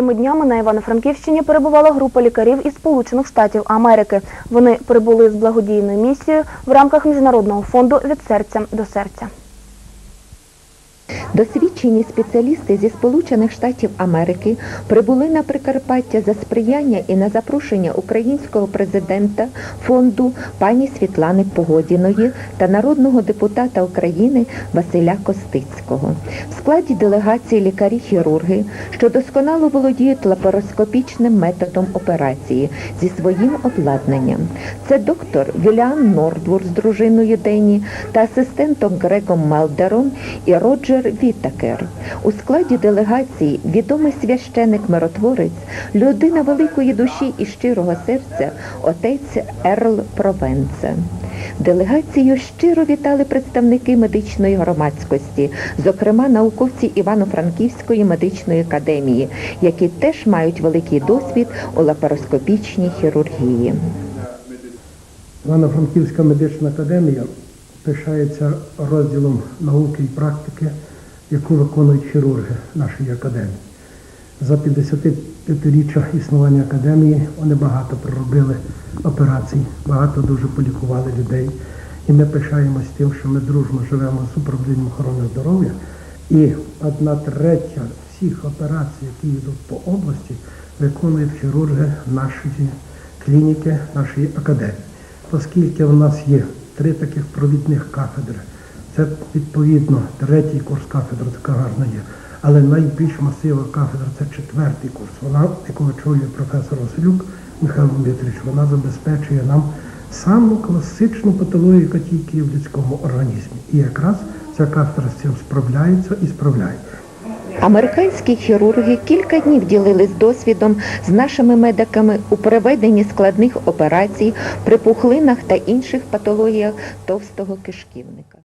Цими днями на Івано-Франківщині перебувала група лікарів із Сполучених Штатів Америки. Вони прибули з благодійною місією в рамках Міжнародного фонду від серця до серця. Досвідчені спеціалісти зі Сполучених Штатів Америки прибули на Прикарпаття за сприяння і на запрошення українського президента фонду пані Світлани Погодіної та народного депутата України Василя Костицького. В складі делегації лікарі-хірурги, що досконало володіють лапароскопічним методом операції зі своїм обладнанням. Це доктор Віліан Нордвур з дружиною Дені та асистентом Грегом Мелдером і Роджер Вітакер. У складі делегації відомий священик-миротворець, людина великої душі і щирого серця, отець Ерл Провенце. Делегацію щиро вітали представники медичної громадськості, зокрема науковці Івано-Франківської медичної академії, які теж мають великий досвід у лапароскопічній хірургії. Івано-Франківська медична академія пишається розділом науки і практики, яку виконують хірурги нашої академії. За 55-річчя існування академії вони багато проробили операцій, багато дуже полікували людей. І ми пишаємось тим, що ми дружно живемо з управлінням охорони здоров'я. І одна третя всіх операцій, які йдуть по області, виконують хірурги нашої клініки, нашої академії оскільки в нас є три таких провідних кафедри. Це відповідно третій курс кафедри, така гарна є. Але найбільш масива кафедра це четвертий курс. Вона, яку очолює професор Василюк Михайло Дмитрович, вона забезпечує нам саму класичну патологію, яка тільки є в людському організмі. І якраз ця кафедра з цим справляється і справляє. Американські хірурги кілька днів ділились досвідом з нашими медиками у проведенні складних операцій при пухлинах та інших патологіях товстого кишківника.